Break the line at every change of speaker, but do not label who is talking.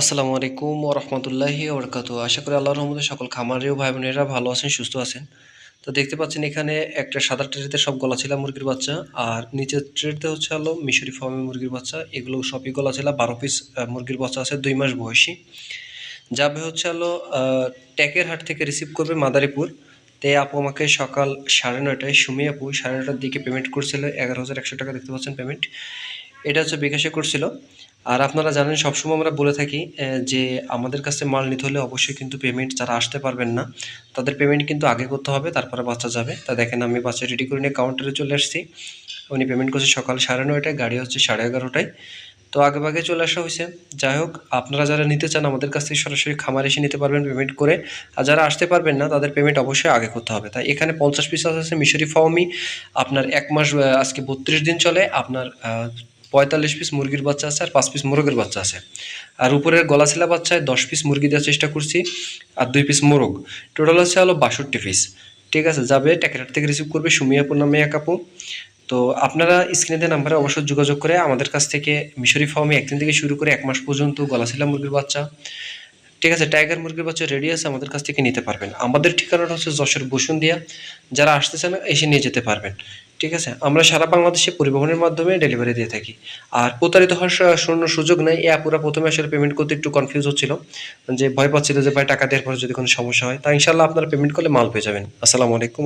আসসালামু আলাইকুম ও রহমতুল্লাহি ওবরকাতু আশা করি আল্লাহর রহমতে সকল খামারেও ভাই বোনেরা ভালো আছেন, সুস্থ আছেন। তো দেখতে পাচ্ছেন এখানে একটা সাদা ট্রেতে সব গলা ছিল মুরগির বাচ্চা, আর নিচের ট্রেতে হচ্ছে হলো মিশরি ফার্মের মুরগির বাচ্চা। এগুলো সবই গলা ছিল বারো পিস মুরগির বাচ্চা আছে, দুই মাস বয়সী। যাবে হচ্ছে হলো ট্যাকের হাট থেকে রিসিভ করবে মাদারীপুর। তে আপু আমাকে সকাল সাড়ে নয়টায় সুমি আপু সাড়ে নয়টার দিকে পেমেন্ট করছিল, এগারো হাজার একশো টাকা দেখতে পাচ্ছেন পেমেন্ট এটা হচ্ছে বিকাশে করছিল আর আপনারা জানেন, সবসময় আমরা বলে থাকি যে আমাদের কাছে মাল নিতে হলে অবশ্যই কিন্তু পেমেন্ট যারা আসতে পারবেন না, তাদের পেমেন্ট কিন্তু আগে করতে হবে, তারপরে বাচ্চা যাবে। তা দেখেন, আমি বাচ্চা রেডি করে নিয়ে কাউন্টারে চলে আসছি। উনি পেমেন্ট করছে সকাল সাড়ে নয়টায়, গাড়ি হচ্ছে সাড়ে এগারোটায়। তো আগে ভাগে চলে আসা হয়েছে। যাই হোক, আপনারা যারা নিতে চান, আমাদের কাছ থেকে সরাসরি খামার এসে নিতে পারবেন পেমেন্ট করে। আর যারা আসতে পারবেন না, তাদের পেমেন্ট অবশ্যই আগে করতে হবে। তাই এখানে পঞ্চাশ পিস আছে, মিশরি ফাওমি। আপনার এক মাস আজকে বত্রিশ দিন চলে। আপনার পঁয়তাল্লিশ পিস মুরগির বাচ্চা আছে আর পাঁচ পিস মোরগের বাচ্চা আছে। আর উপরের গলাছিলা বাচ্চায় দশ পিস মুরগি দেওয়ার চেষ্টা করছি আর দুই পিস মোরগ। টোটাল হচ্ছে হলো বাষট্টি পিস ঠিক আছে, যাবে, ট্যাকেটার থেকে রিসিভ করবে সুমিয়াপুর নামে এক আপু। তো আপনারা স্ক্রিনে নাম্বারে অবশ্যই যোগাযোগ করে আমাদের কাছ থেকে মিশরি ফার্মে একদিন থেকে শুরু করে এক মাস পর্যন্ত গলাছিলা মুরগির বাচ্চা। ঠিক আছে টাইগার মুরগির বাচ্চা রেডি আছে, আমাদের কাছ থেকে নিতে পারবেন। আমাদের ঠিকানাটা হচ্ছে যশোর বসুন্দিয়া যারা আসতেছেন এসে নিয়ে যেতে পারবেন। ঠিক আছে? আমরা সারা বাংলাদেশে পরিবহনের মাধ্যমে ডেলিভারি দিয়ে থাকি। আর প্রতারিত হওয়ার শূন্য সুযোগ নেই। এ আপুরা প্রথমে আসলে পেমেন্ট করতে একটু কনফিউজ হচ্ছিল। যে ভয় পাচ্ছিল যে, ভাই, টাকা দেওয়ার পরে যদি কোনো সমস্যা হয়? তা ইনশাল্লাহ আপনারা পেমেন্ট করলে মাল পেয়ে যাবেন। আসসালামু আলাইকুম